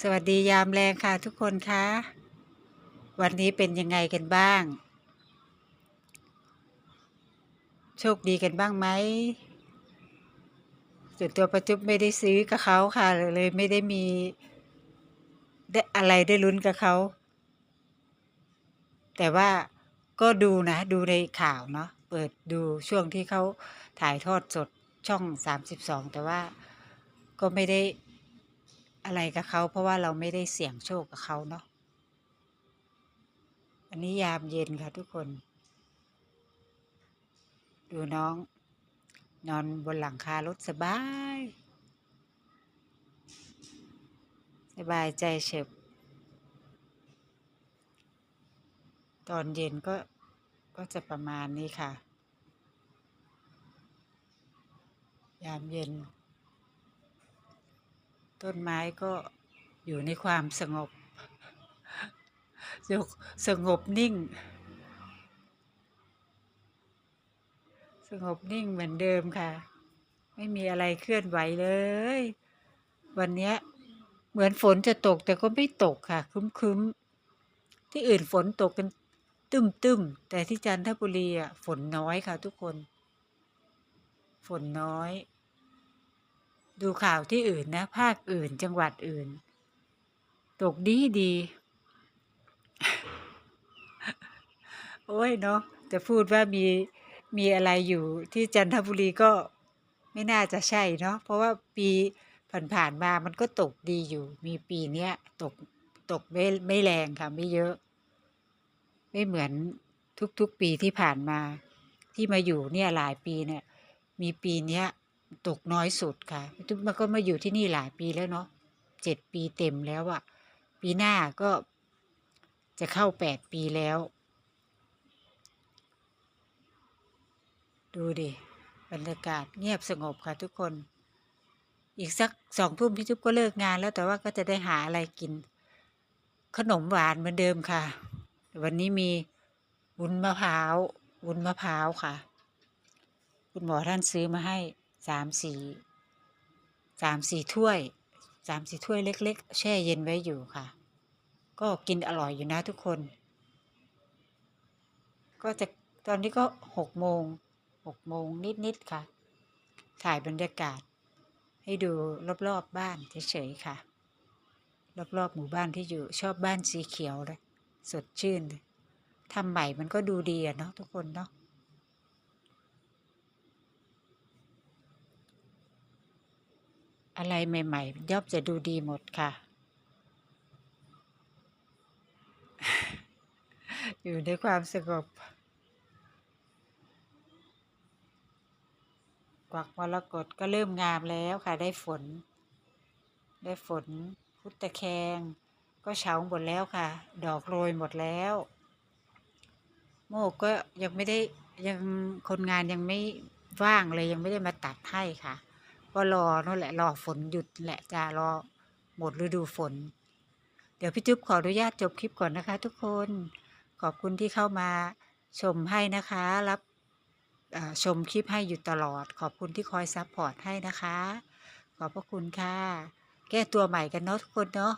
สวัสดียามแรงค่ะทุกคนคะ วันนี้เป็นยังไงกันบ้าง โชคดีกันบ้างไหมส่วนตัวประจุบไม่ได้ซื้อกับเขาค่ะเลยไม่ได้มีได้อะไรได้ลุ้นกับเขา แต่ว่าก็ดูนะ ดูในข่าวเนาะเปิดดูช่วงที่เขาถ่ายทอดสดช่องสามสิบสองแต่ว่าก็ไม่ได้ อะไรกับเขาเพราะว่าเราไม่ได้เสี่ยงโชคกับเขาเนาะอันนี้ยามเย็นค่ะทุกคน ดูน้อง นอนบนหลังคารถสบาย สบายใจเฉบตอนเย็นก็ก็จะประมาณนี้ค่ะ ยามเย็น ต้นไม้ก็อยู่ในความสงบสงบนิ่ง สงบนิ่งเหมือนเดิมค่ะ ไม่มีอะไรเคลื่อนไหวเลย วันนี้เหมือนฝนจะตกแต่ก็ไม่ตกค่ะ คึ้มๆ ที่อื่นฝนตกกันตึมๆ แต่ที่จันทบุรีอะฝนน้อยค่ะทุกคน ฝนน้อย ดูข่าวที่อื่นนะ ภาคอื่นจังหวัดอื่น ตกดีดี โอ้ยเนาะจะพูดว่ามีมีอะไรอยู่ที่จันทบุรีก็ไม่น่าจะใช่เนาะเพราะว่าปีผ่านๆมามันก็ตกดีอยู่ มีปีเนี้ยตกตกไม่ไม่แรงค่ะไม่เยอะ ไม่เหมือนทุกๆปีที่ผ่านมา ที่มาอยู่เนี่ยหลายปีเนี่ย มีปีเนี้ย ตกน้อยสุดค่ะทุกมันก็มาอยู่ที่นี่หลายปีแล้วเนาะเจ็ดปีเต็มแล้วอะปีหน้าก็จะเข้าแปดปีแล้ว ดูดิบรรยากาศเงียบสงบค่ะทุกคน อีกสักสองทุ่มพี่จุ๊บก็เลิกงานแล้วแต่ว่าก็จะได้หาอะไรกิน ขนมหวานเหมือนเดิมค่ะ วันนี้มีวุ้นมะพร้าววุ้นมะพร้าวค่ะ คุณหมอท่านซื้อมาให้ สามสี่สามสี่ถ้วยสามสี่ถ้วยเล็ก ๆ แช่เย็นไว้อยู่ค่ะ ก็กินอร่อยอยู่นะทุกคน ก็จะตอนนี้ก็หกโมงหกโมงนิด ๆ ค่ะ ถ่ายบรรยากาศ ให้ดูรอบๆบบ้านเฉย ๆ ค่ะ รอบ ๆ หมู่บ้านที่อยู่ชอบบ้านสีเขียวเลยสดชื่นเลยทำใหม่มันก็ดูดีอะเนาะทุกคนเนาะ อะไรใหม่ ๆ ย่อมจะดูดีหมดค่ะ อยู่ในความสงบกวักมรกตก็เริ่มงามแล้วค่ะ ได้ฝน ได้ฝน พุทธแคง ก็เฉาหมดแล้วค่ะ ดอกโรยหมดแล้ว โมกก็ยังไม่ได้ยังคนงานยังไม่ว่างเลยยังไม่ได้มาตัดให้ค่ะ ก็รอนั่นแหละรอฝนหยุดแหละจะรอหมดฤดูฝน เดี๋ยวพี่จุ๊บขออนุญาตจบคลิปก่อนนะคะ ทุกคนขอบคุณที่เข้ามาชมให้นะคะ รับชมคลิปให้อยู่ตลอด ขอบคุณที่คอยซัพพอร์ตให้นะคะ ขอบพระคุณค่ะ แก้ตัวใหม่กันเนาะทุกคนเนาะ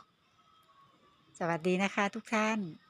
สวัสดีนะคะทุกท่าน